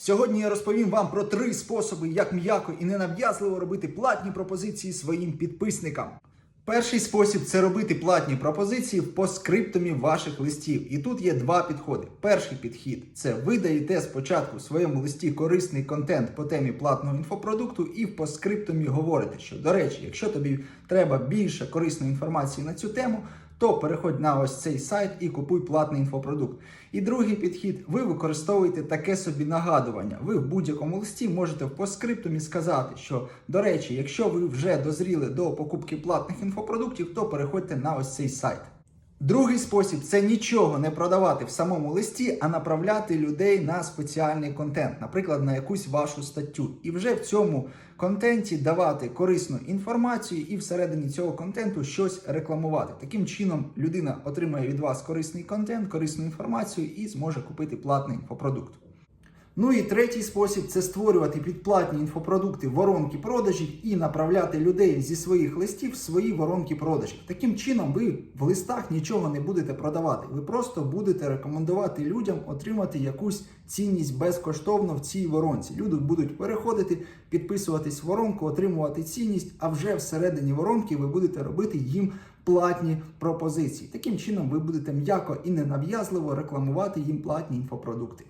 Сьогодні я розповім вам про три способи, як м'яко і ненав'язливо робити платні пропозиції своїм підписникам. Перший спосіб це робити платні пропозиції в постскриптумі ваших листів. І тут є два підходи. Перший підхід це ви даєте спочатку в своєму листі корисний контент по темі платного інфопродукту, і в постскриптумі говорите, що до речі, якщо тобі треба більше корисної інформації на цю тему, то переходь на ось цей сайт і купуй платний інфопродукт. І другий підхід, ви використовуєте таке собі нагадування. Ви в будь-якому листі можете в постскриптумі сказати, що до речі, якщо ви вже дозріли до покупки платних інфопродуктів, то переходьте на ось цей сайт. Другий спосіб це нічого не продавати в самому листі, а направляти людей на спеціальний контент, наприклад, на якусь вашу статтю. І вже в цьому контенті давати корисну інформацію і всередині цього контенту щось рекламувати. Таким чином людина отримає від вас корисний контент, корисну інформацію і зможе купити платний інфопродукт. Ну і третій спосіб це створювати підплатні інфопродукти воронки продажів і направляти людей зі своїх листів в свої воронки продажів. Таким чином, ви в листах нічого не будете продавати. Ви просто будете рекомендувати людям отримати якусь цінність безкоштовно в цій воронці. Люди будуть переходити, підписуватись в воронку, отримувати цінність, а вже всередині воронки ви будете робити їм платні пропозиції. Таким чином, ви будете м'яко і ненав'язливо рекламувати їм платні інфопродукти.